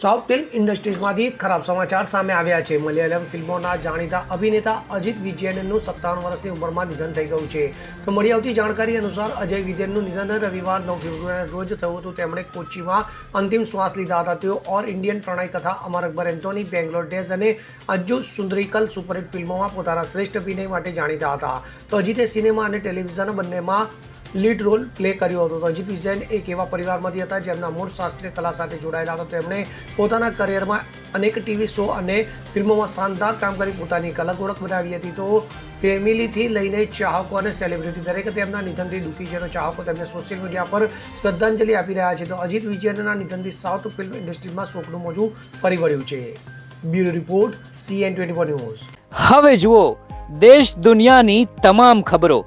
South film ઇન્ડસ્ટ્રીઝમાંથી ખરાબ સમાચાર સામે આવ્યા છે. મલયાલમ ફિલ્મોના જાણીતા અભિનેતા અજિત વિજયનનું સત્તાવન વર્ષની ઉંમરમાં નિધન થઈ ગયું છે. તો મળી આવતી જાણકારી અનુસાર અજય વિજયનનું નિધન રવિવાર નવ ફેબ્રુઆરી રોજ થયું હતું. તેમણે કોચીમાં અંતિમ શ્વાસ લીધા હતા. તેઓ ઓર ઇન્ડિયન પ્રણય કથા અમર અકબર, એન્થોની બેંગ્લોર ડેઝ અને અજ્જુ સુંદરીકલ સુપરહિટ ફિલ્મોમાં પોતાના શ્રેષ્ઠ અભિનય માટે જાણીતા હતા. તો અજીતે સિનેમા અને ટેલિવિઝન બંનેમાં લીડ રોલ પ્લે કર્યો હતો. અજીત વિજયન એક એવા પરિવારમાંથી હતા જેમના મૂળ શાસ્ત્રીય કલા સાથે જોડાયેલા હતા. તેમણે પોતાના કરિયરમાં અનેક ટીવી શો અને ફિલ્મોમાં શાનદાર કામ કરી પોતાની કલક ઓળખ બનાવી હતી. તો ફેમિલીથી લઈને ચાહકો અને સેલિબ્રિટી દરેક તેમના નિધનથી દુઃખી છે. ચાહકો તેમને સોશિયલ મીડિયા પર શ્રદ્ધાંજલિ આપી રહ્યા છે. તો અજીત વિજયનના નિધનથી સાઉથ ફિલ્મ ઇન્ડસ્ટ્રીમાં શોકનું મોજું ફરી વળ્યું છે. Bureau report CN twenty news. હવે જુઓ, દેશ દુનિયાની તમામ ખબરો.